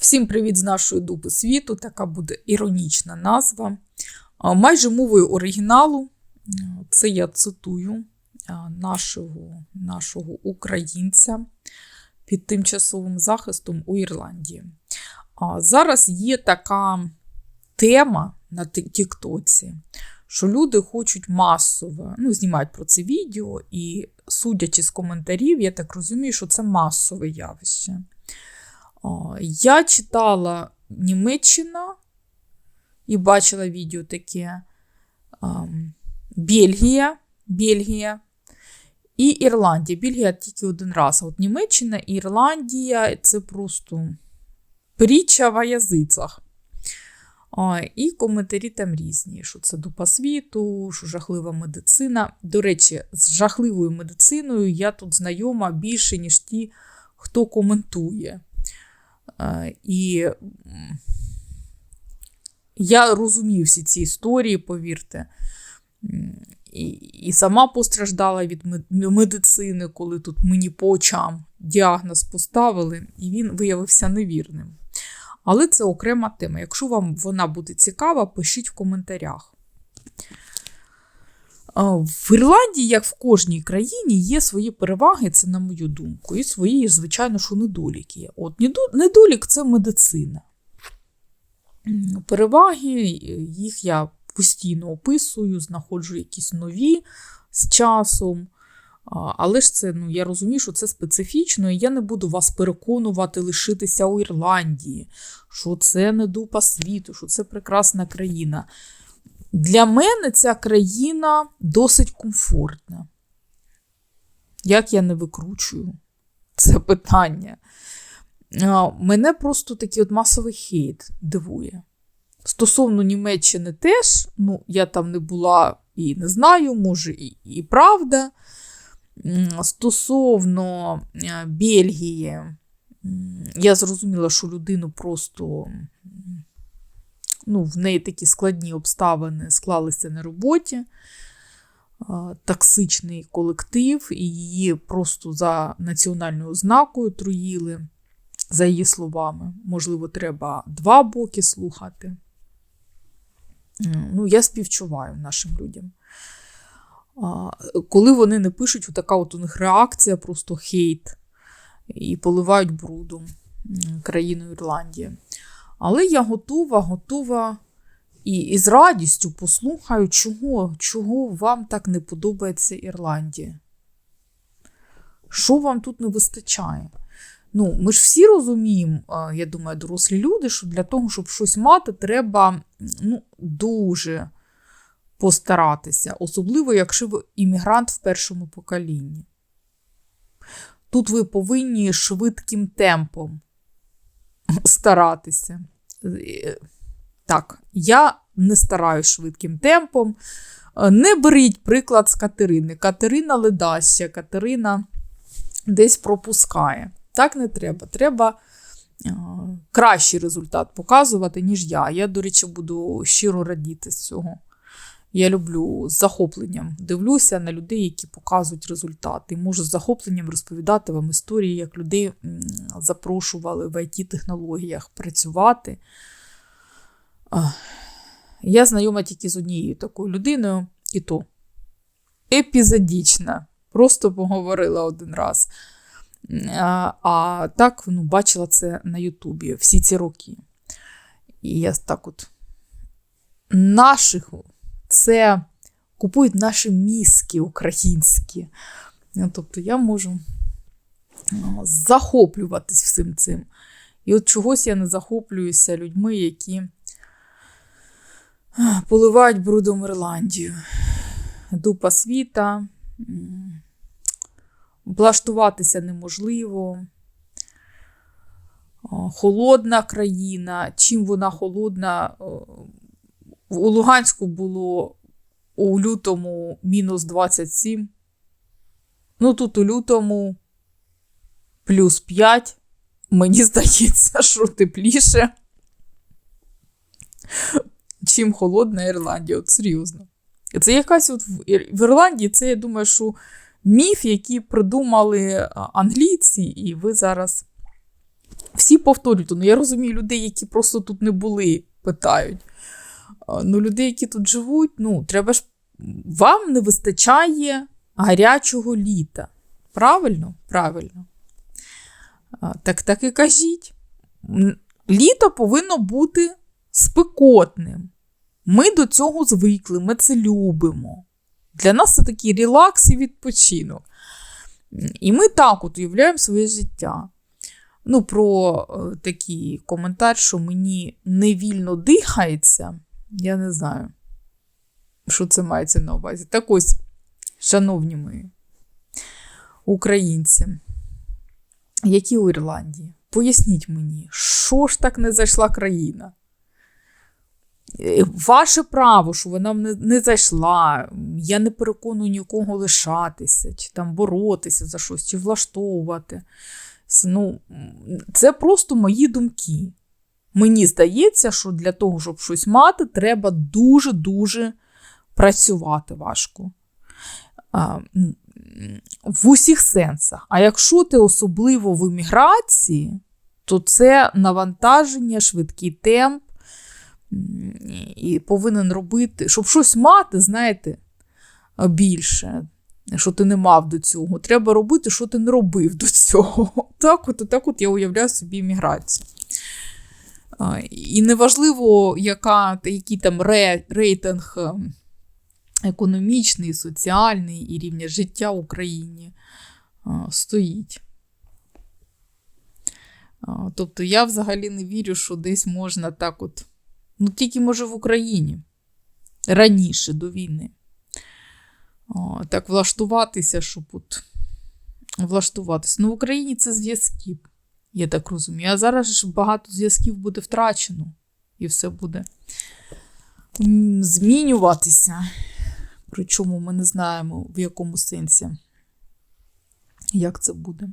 Всім привіт з нашої дуби світу. Така буде іронічна назва. Майже мовою оригіналу, це я цитую нашого, нашого українця під тимчасовим захистом у Ірландії. Зараз є така тема на Тік- Тіктоці, що люди хочуть масово, ну, знімають про це відео, і судячи з коментарів, я так розумію, що це масове явище. Я читала Німеччина і бачила відео таке Бельгія, Бельгія і Ірландія. Бельгія тільки один раз. От Німеччина і Ірландія це просто притча в язицях. І коментарі там різні, що це дупа світу, що жахлива медицина. До речі, з жахливою медициною я тут знайома більше, ніж ті, хто коментує. І я розумію всі ці історії, повірте. І, і сама постраждала від медицини, коли тут мені по очам діагноз поставили, і він виявився невірним. Але це окрема тема. Якщо вам вона буде цікава, пишіть в коментарях. В Ірландії, як в кожній країні, є свої переваги, це на мою думку, і свої, звичайно, що недоліки. От недолік це медицина. Переваги, їх я постійно описую, знаходжу якісь нові з часом. Але ж це, ну, я розумію, що це специфічно, і я не буду вас переконувати лишитися у Ірландії, що це не дупа світу, що це прекрасна країна. Для мене ця країна досить комфортна. Як я не викручую це питання? Мене просто такий от масовий хейт дивує. Стосовно Німеччини теж, ну, я там не була і не знаю, може, і, і правда. Стосовно е, Бельгії, я зрозуміла, що людину просто ну, в неї такі складні обставини склалися на роботі. Токсичний колектив, і її просто за національною ознакою труїли, за її словами. Можливо, треба два боки слухати. Ну, я співчуваю нашим людям. Коли вони не пишуть, така от у них реакція, просто хейт, і поливають брудом країну Ірландія. Але я готова, готова і, і з радістю послухаю, чого, чого вам так не подобається Ірландія. Що вам тут не вистачає? Ну, ми ж всі розуміємо, я думаю, дорослі люди, що для того, щоб щось мати, треба ну, дуже постаратися, особливо, якщо ви іммігрант в першому поколінні. Тут ви повинні швидким темпом старатися. Так, я не стараюсь швидким темпом. Е, Не беріть приклад з Катерини. Катерина ледася, Катерина десь пропускає. Так не треба. Треба е, кращий результат показувати, ніж я. Я, до речі, буду щиро радіти з цього. Я люблю з захопленням дивлюся на людей, які показують результати. Можу з захопленням розповідати вам історії, як людей запрошували в IT-технологіях працювати. Я знайома тільки з однією такою людиною, і то епізодічна. Просто поговорила один раз. А, а так ну, бачила це на Ютубі всі ці роки. І я так от наших це купують наші мізки українські. Ну, Тобто я можу захоплюватись всім цим. І от чогось я не захоплююся людьми, які поливають брудом Ірландію. Дупа світа, влаштуватися неможливо. Холодна країна. Чим вона холодна? У Луганську було у лютому мінус 27. Ну, тут у лютому плюс 5. Мені здається, що тепліше, чим холодна Ірландія. От серйозно. Це якась от в Ірландії, це я думаю, що міф, який придумали англійці, і ви зараз всі повторюють. Ну, я розумію людей, які просто тут не були, питають. Ну, людей, які тут живуть, ну, треба ж. Вам не вистачає гарячого літа. Правильно? Правильно. Так так і кажіть. Літо повинно бути спекотним. Ми до цього звикли, ми це любимо. Для нас це такий релакс і відпочинок. І ми так от уявляємо своє життя. Ну, про е, такий коментар, що мені невільно дихається, я не знаю, що це мається на увазі. Так ось, шановні мої українці, які у Ірландії, поясніть мені, що ж так не зайшла країна? Е, Ваше право, що вона не, не зайшла. Я не переконую нікого лишатися, чи там боротися за щось, чи влаштовувати. Ну, це просто мої думки. Мені здається, що для того, щоб щось мати, треба дуже-дуже працювати важко. В усіх сенсах. А якщо ти особливо в еміграції, то це навантаження, швидкий темп і повинен робити, щоб щось мати, знаєте, більше, що ти не мав до цього. Треба робити, що ти не робив до цього. Так от, так от я уявляю собі еміграцію. І неважливо, яка, який там рейтинг е, економічний, соціальний і рівня життя в Україні стоїть. Тобто я взагалі не вірю, що десь можна так от, ну тільки може в Україні раніше до війни. Так влаштуватися, щоб от влаштуватися. Ну, в Україні це зв'язки, я так розумію. А зараз ж багато зв'язків буде втрачено, і все буде змінюватися. Причому ми не знаємо, в якому сенсі, як це буде.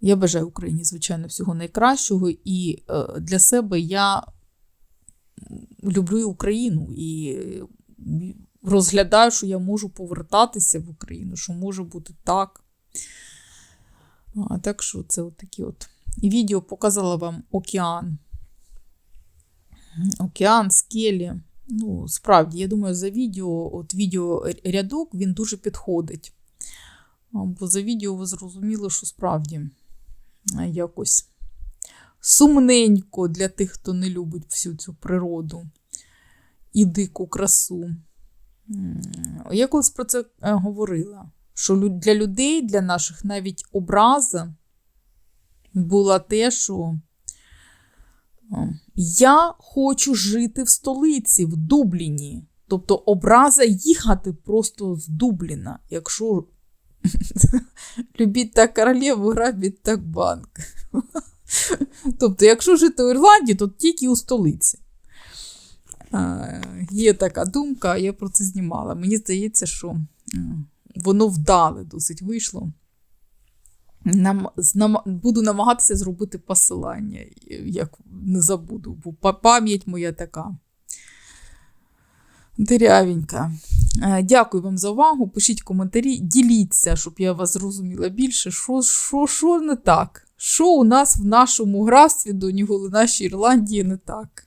Я бажаю Україні, звичайно, всього найкращого. І е, для себе я люблю Україну і розглядаю, що я можу повертатися в Україну, що може бути так. А так що це от от. Відео показала вам океан. Океан, скелі. Ну, справді, я думаю, за відео, от відеорядок, він дуже підходить. Бо за відео ви зрозуміли, що справді якось сумненько для тих, хто не любить всю цю природу і дику красу. Я колись про це е, говорила, що для людей, для наших навіть образа була те, що я хочу жити в столиці, в Дубліні. Тобто образа їхати просто з Дубліна, якщо любіть так королеву, грабіть так банк. Тобто, якщо жити у Ірландії, то тільки у столиці. А, Є така думка, я про це знімала. Мені здається, що м, воно вдале досить вийшло. Нам, знам, буду намагатися зробити посилання, як не забуду, бо пам'ять моя така. Дирявенька. Е, Дякую вам за увагу. Пишіть коментарі, діліться, щоб я вас зрозуміла більше, що, що, що не так. Що у нас в нашому графстві до нього нашій Ірландії не так.